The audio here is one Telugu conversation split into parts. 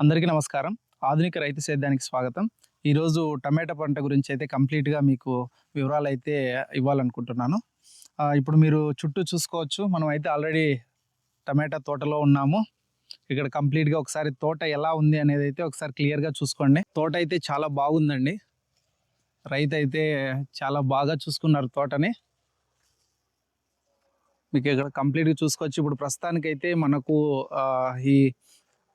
అందరికీ నమస్కారం. ఆధునిక రైతు సేద్యానికి స్వాగతం. ఈరోజు టమాటా పంట గురించి అయితే కంప్లీట్గా మీకు వివరాలు అయితే ఇవ్వాలనుకుంటున్నాను ఇప్పుడు మీరు చుట్టూ చూసుకోవచ్చు. మనం అయితే ఆల్రెడీ టమాటా తోటలో ఉన్నాము. ఇక్కడ కంప్లీట్గా ఒకసారి తోట ఎలా ఉంది అనేది అయితే ఒకసారి క్లియర్గా చూసుకోండి. తోట అయితే చాలా బాగుందండి. రైతు అయితే చాలా బాగా చూసుకున్నారు తోటని. మీకు ఇక్కడ కంప్లీట్గా చూసుకోవచ్చు. ఇప్పుడు ప్రస్తుతానికైతే మనకు ఈ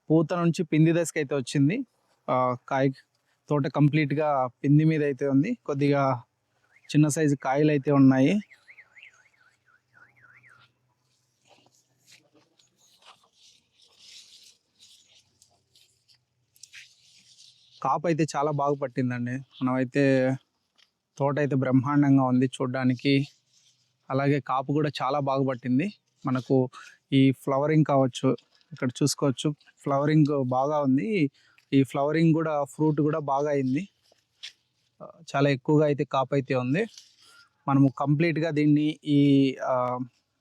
పూత నుంచి పిండి దశకు అయితే వచ్చింది కాయ తోట కంప్లీట్గా పిండి మీద అయితే ఉంది. కొద్దిగా చిన్న సైజు కాయలు అయితే ఉన్నాయి. కాపు అయితే చాలా బాగా పట్టిందండి. మనమైతే తోట అయితే బ్రహ్మాండంగా ఉంది చూడడానికి. అలాగే కాపు కూడా చాలా బాగా పట్టింది. మనకు ఈ ఫ్లవరింగ్ కావచ్చు ఇక్కడ చూసుకోవచ్చు. ఫ్లవరింగ్ బాగా ఉంది. ఈ ఫ్లవరింగ్ కూడా ఫ్రూట్ కూడా బాగా అయింది. చాలా ఎక్కువగా అయితే కాపు అయితే ఉంది. మనము కంప్లీట్గా దీన్ని ఈ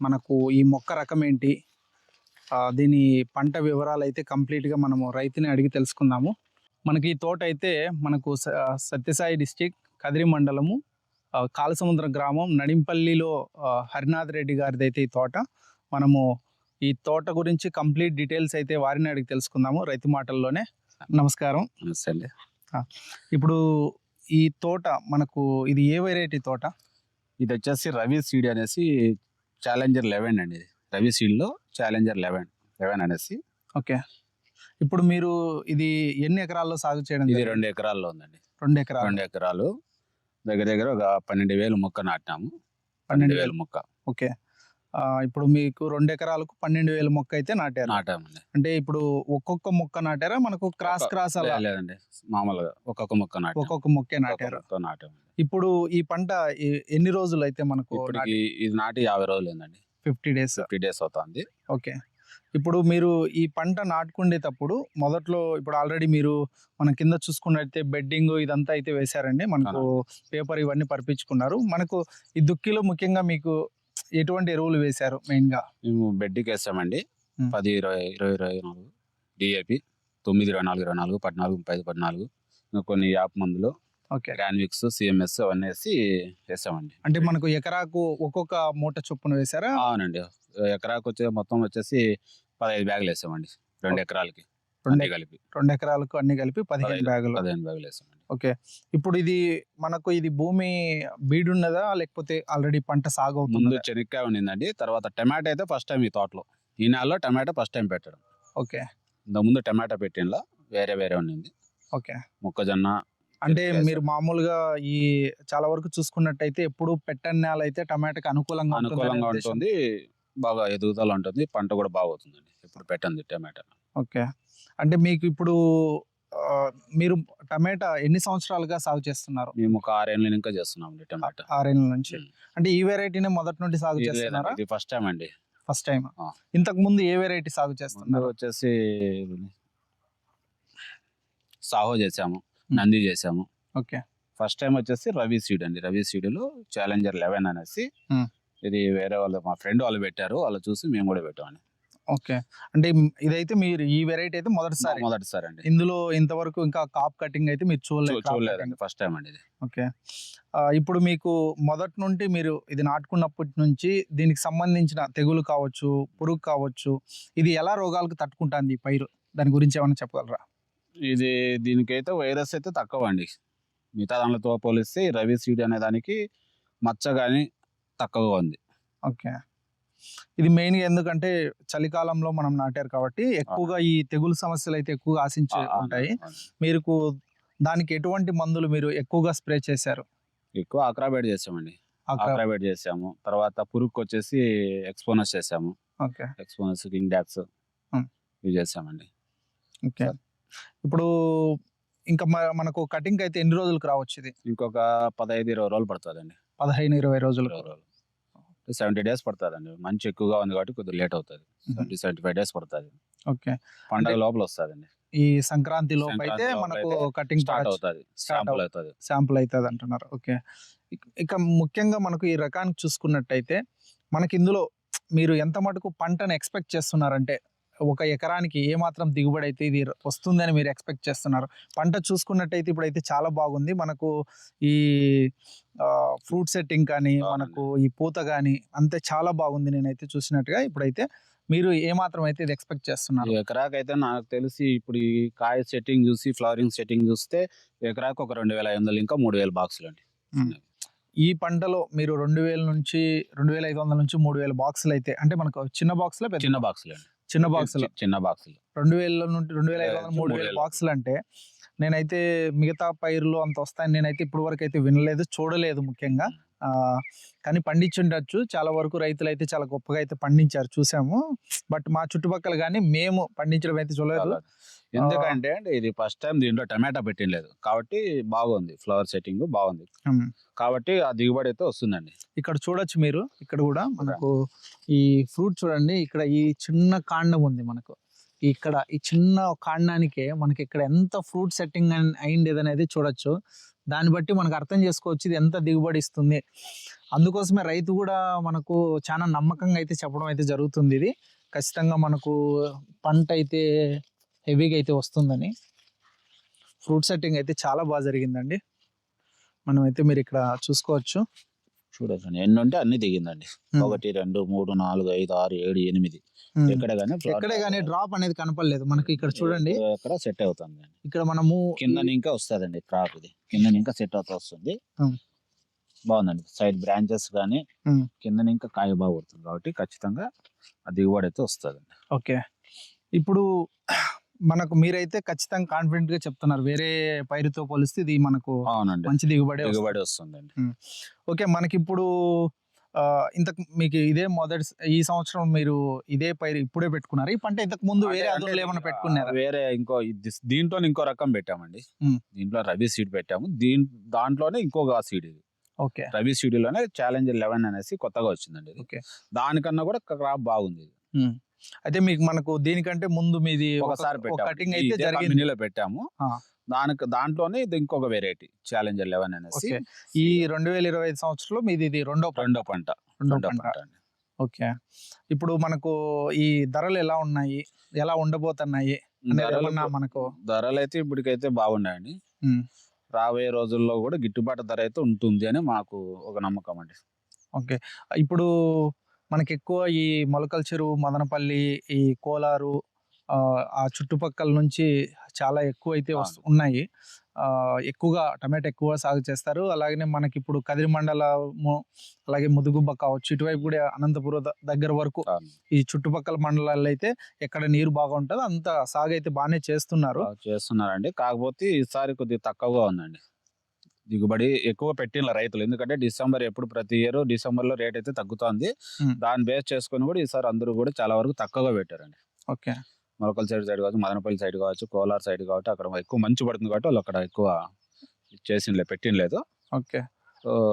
మనకు ఈ మొక్క రకం ఏంటి దీని పంట వివరాలు అయితే కంప్లీట్గా మనము రైతుని అడిగి తెలుసుకుందాము. మనకి ఈ తోట అయితే మనకు స- సత్యసాయి డిస్టిక్ కదిరి మండలము కాలసముద్ర గ్రామం నడింపల్లిలో హరినాథ్ రెడ్డి గారిది అయితే ఈ తోట. మనము ఈ తోట గురించి కంప్లీట్ డీటెయిల్స్ అయితే వారిని అడిగి తెలుసుకుందాము. రైతు మాటల్లోనే నమస్కారం. నమస్తే అండి. ఇప్పుడు ఈ తోట మనకు ఇది ఏ వెరైటీ తోట? ఇది వచ్చేసి రవి సీడ్ అనేసి ఛాలెంజర్ లెవెన్ అండి ఇది. రవి సీడ్లో ఛాలెంజర్ లెవెన్ లెవెన్ అనేసి. ఓకే. ఇప్పుడు మీరు ఇది ఎన్ని ఎకరాల్లో సాగు చేయడం ఇది? రెండు ఎకరాల్లో ఉందండి. రెండు ఎకరాలు. రెండు ఎకరాలు. దగ్గర దగ్గర ఒక పన్నెండు వేలు మొక్క నాటినాము. పన్నెండు వేలు మొక్క. ఓకే. ఇప్పుడు మీకు రెండు ఎకరాలకు పన్నెండు వేల మొక్క అయితే నాటారు. నాటామండి. అంటే ఇప్పుడు ఒక్కొక్క మొక్క నాటారా? మనకు క్రాస్ క్రాస్ అలా? లేదండి. మామూలుగా ఒక్కొక్క మొక్క నాటాము ఒక్కొక్క మొక్కే నాటారు. ఇప్పుడు ఈ పంట ఎన్ని రోజులు అయితే మనకు ఇది నాటి యాభై రోజులు ఏందండి ఫిఫ్టీ డేస్. ఫిఫ్టీ డేస్ అవుతుంది. ఓకే. ఇప్పుడు మీరు ఈ పంట నాటుకునేటప్పుడు మొదట్లో ఇప్పుడు ఆల్రెడీ మీరు మనం కింద చూసుకున్నట్టయితే బెడ్డింగ్ ఇదంతా అయితే వేశారండి. మనకు పేపర్ ఇవన్నీ పరిపించుకున్నారు. మనకు ఈ దుక్కిలో ముఖ్యంగా మీకు ఎటువంటి ఎరువులు వేశారు మెయిన్గా? మేము బెడ్కి వేసామండి ఉమ్. పది ఇరవై ఇరవై ఇరవై నాలుగు. డిఏపి తొమ్మిది ఇరవై నాలుగు ఇరవై నాలుగు పద్నాలుగు ముప్పై ఐదు పద్నాలుగు. ఇంకా కొన్ని యాప్ మందులు ఓకే. గ్రాన్విక్స్ సిఎంఎస్ అవన్నీ వేసి వేసామండి అంటే మనకు ఎకరాకు ఒక్కొక్క మూట చొప్పున వేశారా? అవునండి. ఎకరాకు వచ్చే మొత్తం వచ్చేసి పదహైదు బ్యాగులు వేసామండి రెండు ఎకరాలకి. రెండు కలిపి. రెండు ఎకరాలకు అన్ని కలిపి పదిహేను బ్యాగులు. పదిహేను బ్యాగులు వేసామండి ఓకే. ఇప్పుడు ఇది మనకు ఇది భూమి బీడున్నదా? లేకపోతే ఆల్రెడీ పంట సాగు ముందు అవుతుందా చెనిక్కాయ ఉండిందండి. తర్వాత టమాటా అయితే ఫస్ట్ టైం ఈ తోటలో. ఈ నెలలో టమాటా ఫస్ట్ టైం పెట్టడం. ఓకే. ఇంత ముందు టమాటా పెట్టినలా వేరే వేరే ఉండింది. ఓకే. మొక్కజొన్న అంటే. మీరు మామూలుగా ఈ చాలా వరకు చూసుకున్నట్టయితే ఎప్పుడు పెట్టని నేల అయితే టమాటాకి అనుకూలంగా అనుకూలంగా ఉద్దేశం. ఉంటుంది. బాగా ఎదుగుదల ఉంటుంది. పంట కూడా బాగా అవుతుందండి ఇప్పుడు పెట్టండి టమాటా. ఓకే. అంటే మీకు ఇప్పుడు మీరు టమాటా ఎన్ని సంవత్సరాలుగా సాగు చేస్తున్నారు? మేము ఒక ఆరేళ్ళ ఇంకా చేస్తున్నాం అండి టమాటా. ఆరేళ్ళ నుంచి. అంటే ఈ వెరైటీనే మొదటి నుండి సాగు చేస్తున్నారా? ఇది ఫస్ట్ టైం అండి. First time. ఇంతకు ముందు ఏ వెరైటీ సాగు చేస్తున్నారు? వచ్చేసి సాహో చేసాము. నంది చేసాము. ఓకే. ఫస్ట్ టైం వచ్చేసి రవి సీడ్ అండి. రవి సీడ్లో ఛాలెంజర్ లెవెన్ అనేసి. ఇది వేరే వాళ్ళు మా ఫ్రెండ్ వాళ్ళు పెట్టారు. వాళ్ళు చూసి మేము కూడా పెట్టామండి. ఓకే. అంటే ఇదైతే మీరు ఈ వెరైటీ అయితే మొదటిసారి. మొదటిసారి అండి ఇందులో ఇంతవరకు ఇంకా కాప్ కటింగ్ అయితే మీరు చూడలేదు. చూ- crop చూడలేదండి cutting. ఫస్ట్ టైం అండి ఇది. ఓకే. ఇప్పుడు మీకు మొదటి నుండి మీరు ఇది నాటుకున్నప్పటి నుంచి దీనికి సంబంధించిన తెగులు కావచ్చు పురుగు కావచ్చు ఇది ఎలా రోగాలకు తట్టుకుంటుంది ఈ పైరు? దాని గురించి ఏమైనా చెప్పగలరా? ఇది దీనికైతే వైరస్ అయితే తక్కువ అండి మిగతా దానితో పోలిస్తే రవి సీడ్ అనే దానికి మచ్చ కానీ తక్కువగా ఉంది. ఓకే. ఇది మెయిన్గా ఎందుకంటే చలికాలంలో మనం నాటారు కాబట్టి ఎక్కువగా ఈ తెగులు సమస్యలు అయితే ఎక్కువగా ఆశించి ఉంటాయి. మీకు దానికి ఎటువంటి మందులు మీరు ఎక్కువగా స్ప్రే చేశారు? ఎక్కువ అక్రాబేట్ చేసామండి. అక్రాబేట్ చేసాము. తర్వాత పురుగుకి వచ్చేసి ఎక్స్పోనస్ చేసాము. ఓకే. ఎక్స్పోనస్ కింగ్ డాక్స్. ఇవి చేసామండి. ఓకే. ఇప్పుడు ఇంకా మనకు కటింగ్ అయితే ఎన్ని రోజులకు రావచ్చు ఇది? ఇంకొక పదహైదు ఇరవై రోజులు పడుతుందండి. పదహైదు ఇరవై రోజులు. సెవెంటీ డేస్ పడుతుందండి. మంచి ఎక్కువగా ఉంది కాబట్టి కొద్దిగా లేట్ అవుతుంది. సెవెంటీ సెవెంటీ ఫైవ్ డేస్ పడుతుంది. ఓకే. పండగ లోపల వస్తుందండి ఈ సంక్రాంతి లోపు అయితే మనకు కటింగ్ స్టార్ట్ అవుతుంది. శాంపుల్ అవుతుంది. శాంపుల్ అవుతుంది అంటున్నారు. ఓకే. ఇక- ఇక ముఖ్యంగా మనకు ఈ రకానికి చూసుకున్నట్టయితే మనకి ఇందులో మీరు ఎంత మటుకు పంటను ఎక్స్పెక్ట్ చేస్తున్నారంటే ఒక ఎకరానికి ఏ మాత్రం దిగుబడి అయితే ఇది వస్తుందని మీరు ఎక్స్పెక్ట్ చేస్తున్నారు. పంట చూసుకున్నట్టయితే ఇప్పుడైతే చాలా బాగుంది. మనకు ఈ ఫ్రూట్ సెట్టింగ్ కానీ. మనకు ఈ పూత కానీ అంతే చాలా బాగుంది నేనైతే చూసినట్టుగా ఇప్పుడైతే మీరు ఏ మాత్రం అయితే ఇది ఎక్స్పెక్ట్ చేస్తున్నారు. ఎకరాకి అయితే నాకు తెలిసి ఇప్పుడు ఈ కాయ సెట్టింగ్ చూసి ఫ్లవరింగ్ సెట్టింగ్ చూస్తే ఎకరాకి ఒక రెండు వేల ఐదు వందలు ఇంకా మూడు వేల బాక్సులు అండి. ఈ పంటలో మీరు రెండు వేల నుంచి రెండు వేల ఐదు వందల నుంచి మూడు వేల బాక్సులు అయితే అంటే మనకు చిన్న బాక్సులో పెద్ద చిన్న బాక్సులు అండి. చిన్న బాక్సులు. చిన్న బాక్సులు. రెండు వేల నుండి రెండు వేల ఐదు వందల మూడు వేల. బాక్సులు అంటే నేనైతే మిగతా పైర్లు అంత వస్తాయని నేనైతే ఇప్పటి వరకు అయితే వినలేదు చూడలేదు ముఖ్యంగా. ఆ, కానీ పండించుండొచ్చు. చాలా వరకు రైతులు అయితే చాలా గొప్పగా అయితే పండించారు చూసాము. బట్ మా చుట్టుపక్కల కానీ మేము పండించడం అయితే చూడలేదు. ఎందుకంటే అండి ఇది ఫస్ట్ టైం దీంట్లో టమాటా పెట్టినలేదు కాబట్టి బాగుంది. ఫ్లవర్ సెట్టింగ్ బాగుంది. కాబట్టి ఆ దిగుబడి అయితే వస్తుందండి. ఇక్కడ చూడొచ్చు మీరు. ఇక్కడ కూడా మనకు ఈ ఫ్రూట్ చూడండి. ఇక్కడ ఈ చిన్న కాండం ఉంది మనకు. ఇక్కడ ఈ చిన్న కాండానికి మనకి ఇక్కడ ఎంత ఫ్రూట్ సెట్టింగ్ అయింది అనేది చూడొచ్చు. దాన్ని బట్టి మనకు అర్థం చేసుకోవచ్చు ఇది ఎంత దిగుబడి ఇస్తుంది. అందుకోసమే రైతు కూడా మనకు చాలా నమ్మకంగా అయితే చెప్పడం అయితే జరుగుతుంది ఇది. ఖచ్చితంగా మనకు పంట అయితే హెవీగా అయితే వస్తుందని. ఫ్రూట్ సెట్టింగ్ అయితే చాలా బాగా జరిగిందండి. మనం అయితే మీరు ఇక్కడ చూసుకోవచ్చు. చూడొచ్చండి ఎన్ని ఉంటే అన్ని దిగిందండి. ఒకటి రెండు మూడు నాలుగు ఐదు ఆరు ఏడు ఎనిమిది. ఎక్కడ కానీ ఎక్కడే కానీ డ్రాప్ అనేది కనపడలేదు. మనకి ఇక్కడ చూడండి. ఎక్కడ సెట్ అవుతుంది. ఇక్కడ మనము కింద ఇంకా వస్తుందండి క్రాప్ ఇది. కింద ఇంకా సెట్ అవుతూ వస్తుంది. బాగుందండి. సైడ్ బ్రాంచెస్ కానీ. కింద ఇంకా కాయ బాగా పడుతుంది కాబట్టి ఖచ్చితంగా ఆ దిగుబడి అయితే వస్తుందండి. ఓకే. ఇప్పుడు మనకు మీరైతే ఖచ్చితంగా కాన్ఫిడెంట్గా చెప్తున్నారు. వేరే పైరుతో పోలిస్తే ఇది మనకు అవునండి. మంచి దిగుబడి దిగుబడి వస్తుందండి. ఓకే మనకి ఇప్పుడు ఇంతకు మీకు ఇదే మొదటి ఈ సంవత్సరం మీరు ఇదే పైరు ఇప్పుడే పెట్టుకున్నారు? ఈ పంట ఇంతకు ముందు వేరే ఏమైనా పెట్టుకున్నారా? వేరే ఇంకో దీంట్లో ఇంకో రకం పెట్టామండి. దీంట్లో రవి సీడ్ పెట్టాము. దీని దాంట్లోనే ఇంకొక సీడ్ ఇది. ఓకే. రవి సీడ్లోనే ఛాలెంజ్ లెవెన్ అనేసి కొత్తగా వచ్చిందండి ఓకే. దానికన్నా కూడా క్రాప్ బాగుంది ఇది. అయితే మీకు మనకు దీనికంటే ముందు మీది ఒక- ఒకసారి కటింగ్ అయితే జరిగింది. పెట్టాము. దానికి దాంట్లోనే ఇది ఇంకొక వెరైటీ ఛాలెంజర్ లెవెన్ అనేసి ఈ రెండు వేల ఇరవై ఐదు సంవత్సరంలో మీది ఇది రెండో రెండో పంట. రెండో పంట. ఓకే. ఇప్పుడు మనకు ఈ ధరలు ఎలా ఉన్నాయి? ఎలా ఉండబోతున్నాయి? మనకు ధరలు అయితే ఇప్పటికైతే బాగున్నాయండి. రాబోయే రోజుల్లో కూడా గిట్టుబాటు ధర అయితే ఉంటుంది అని మాకు ఒక నమ్మకం అండి. ఓకే. ఇప్పుడు మనకి ఎక్కువ ఈ మొలకల చెరువు మదనపల్లి ఈ కోలారు ఆ, చుట్టుపక్కల నుంచి చాలా ఎక్కువ అయితే వస్తు- ఉన్నాయి. ఎక్కువగా టమాటా ఎక్కువ సాగు చేస్తారు. అలాగనే మనకి ఇప్పుడు కదిరి మండలము అలాగే ముదుగుబ్బ కావచ్చు ఇటువైపు కూడా అనంతపురం దగ్గర వరకు. ఈ చుట్టుపక్కల మండలాల్లో అయితే ఎక్కడ నీరు బాగా ఉంటుందో అంత సాగు అయితే బాగానే చేస్తున్నారు. చేస్తున్నారండి. కాకపోతే ఈసారి కొద్దిగా తక్కువగా ఉందండి. దిగుబడి ఎక్కువ పెట్టిన రైతులు. ఎందుకంటే డిసెంబర్ ఎప్పుడు ప్రతి ఇయర్ డిసెంబర్లో రేట్ అయితే తగ్గుతుంది. దాన్ని బేస్ చేసుకొని కూడా ఈసారి అందరూ కూడా చాలా వరకు తక్కువగా పెట్టారండి. ఓకే. మొలకల సైడ్ సైడ్ కావచ్చు మదనపల్లి సైడ్ కావచ్చు కోలార్ సైడ్ కాబట్టి అక్కడ ఎక్కువ మంచు పడుతుంది కాబట్టి వాళ్ళు అక్కడ ఎక్కువ చేసినలే పెట్టినలేదు ఓకే.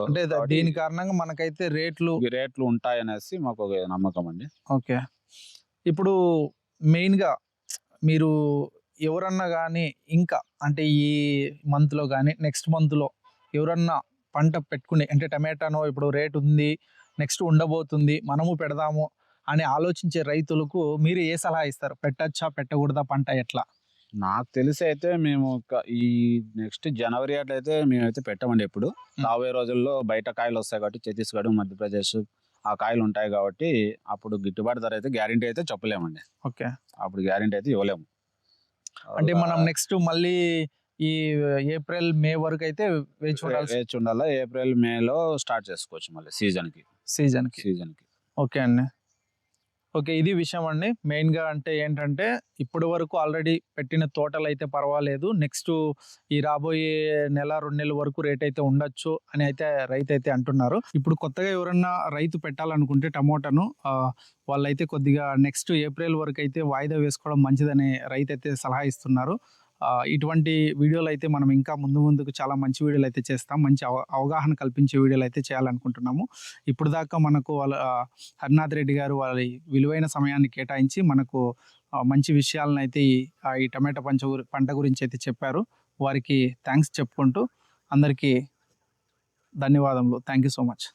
అంటే దీని కారణంగా మనకైతే రేట్లు రేట్లు ఉంటాయనేసి మాకు ఒక నమ్మకం అండి. ఓకే. ఇప్పుడు మెయిన్గా మీరు ఎవరన్నా కానీ ఇంకా అంటే ఈ మంత్లో కానీ నెక్స్ట్ మంత్లో ఎవరన్నా పంట పెట్టుకుని అంటే టమాటానో ఇప్పుడు రేట్ ఉంది నెక్స్ట్ ఉండబోతుంది మనము పెడదాము అని ఆలోచించే రైతులకు మీరు ఏ సలహా ఇస్తారు? పెట్టచ్చా పెట్టకూడదా పంట ఎట్లా? నాకు తెలిసి అయితే మేము ఈ నెక్స్ట్ జనవరి అట్లయితే మేమైతే పెట్టమండి ఎప్పుడు. రాబోయే రోజుల్లో బయట కాయలు వస్తాయి కాబట్టి ఛత్తీస్గఢ్ మధ్యప్రదేశ్ ఆ కాయలు ఉంటాయి కాబట్టి అప్పుడు గిట్టుబాటు ధర అయితే గ్యారంటీ అయితే చెప్పలేమండి. ఓకే. అప్పుడు గ్యారంటీ అయితే ఇవ్వలేము. అంటే మనం నెక్స్ట్ మళ్ళీ ఈ ఏప్రిల్ మే వరకు అయితే వేచి చూడాల్సి వేచి ఉండాలా? ఏప్రిల్ మేలో స్టార్ట్ చేసుకోవచ్చు మళ్ళీ సీజన్కి సీజన్కి. సీజన్కి ఓకే అండి. ఓకే ఇది విషయం అండి. మెయిన్గా అంటే ఏంటంటే ఇప్పటి వరకు ఆల్రెడీ పెట్టిన తోటలు అయితే పర్వాలేదు. నెక్స్ట్ ఈ రాబోయే నెల రెండు నెలల వరకు రేట్ అయితే ఉండొచ్చు అని అయితే రైతు అయితే అంటున్నారు. ఇప్పుడు కొత్తగా ఎవరన్నా రైతు పెట్టాలనుకుంటే టమోటాను వాళ్ళైతే కొద్దిగా నెక్స్ట్ ఏప్రిల్ వరకు అయితే వాయిదా వేసుకోవడం మంచిదని రైతు అయితే సలహా ఇస్తున్నారు. ఇటువంటి వీడియోలు అయితే మనం ఇంకా ముందు ముందుకు చాలా మంచి వీడియోలు అయితే చేస్తాం. మంచి అవ- అవగాహన కల్పించే వీడియోలు అయితే చేయాలనుకుంటున్నాము. ఇప్పుడు దాకా మనకు వాళ్ళ హరినాథ్ రెడ్డి గారు వాళ్ళ విలువైన సమయాన్ని కేటాయించి మనకు మంచి విషయాలను అయితే ఈ ఆ, టమాటా పంచ పంట గురించి అయితే చెప్పారు. వారికి థ్యాంక్స్ చెప్పుకుంటూ అందరికీ ధన్యవాదములు. Thank you so much.